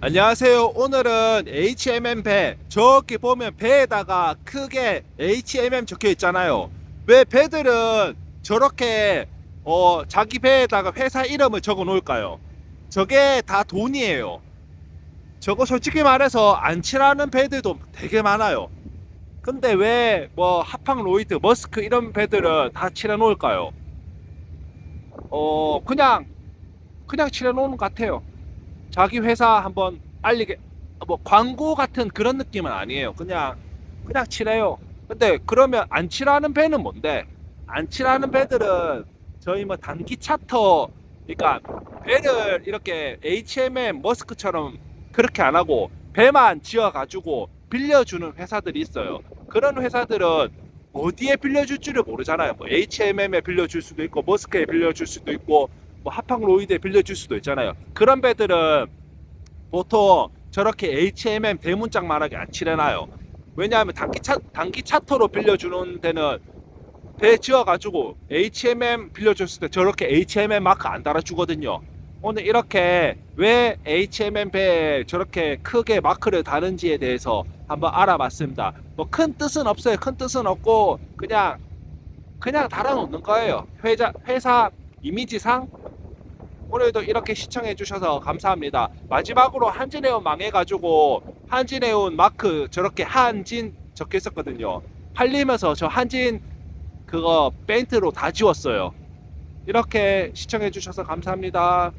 안녕하세요. 오늘은 HMM 배. 저기 보면 배에다가 크게 HMM 적혀 있잖아요. 왜 배들은 저렇게 어, 자기 배에다가 회사 이름을 적어 놓을까요? 저게 다 돈이에요. 저거 솔직히 말해서 안 칠하는 배들도 되게 많아요. 근데 왜 뭐 하팡 로이드, 머스크 이런 배들은 다 칠해 놓을까요? 어, 그냥 그냥 칠해 놓은 것 같아요. 자기 회사 한번 알리게 뭐 광고 같은 그런 느낌은 아니에요. 그냥 그냥 칠해요. 근데 그러면 안 칠하는 배는 뭔데? 안 칠하는 배들은 저희 뭐 단기 차터 그러니까 배를 이렇게 H&M 머스크처럼 그렇게 안 하고 배만 지어 가지고 빌려주는 회사들이 있어요. 그런 회사들은 어디에 빌려줄 줄을 모르잖아요. 뭐 H&M에 빌려줄 수도 있고 머스크에 빌려줄 수도 있고 뭐 하팡 로이드에 빌려줄 수도 있잖아요. 그런 배들은 보통 저렇게 H&M 대문짝만하게 안 칠해놔요. 왜냐하면 단기 차 단기 차터로 빌려주는 데는 배 지어가지고 H&M 빌려줬을 때 저렇게 H&M 마크 안 달아주거든요. 오늘 이렇게 왜 H&M 배에 저렇게 크게 마크를 다는지에 대해서 한번 알아봤습니다. 뭐 큰 뜻은 없어요. 큰 뜻은 없고 그냥 그냥 달아놓는 거예요. 회사 회사 이미지상 오늘도 이렇게 시청해 주셔서 감사합니다. 마지막으로 한진해운 망해가지고 한진해운 마크 저렇게 한진 적혀 있었거든요. 팔리면서 저 한진 그거 페인트로 다 지웠어요. 이렇게 시청해 주셔서 감사합니다.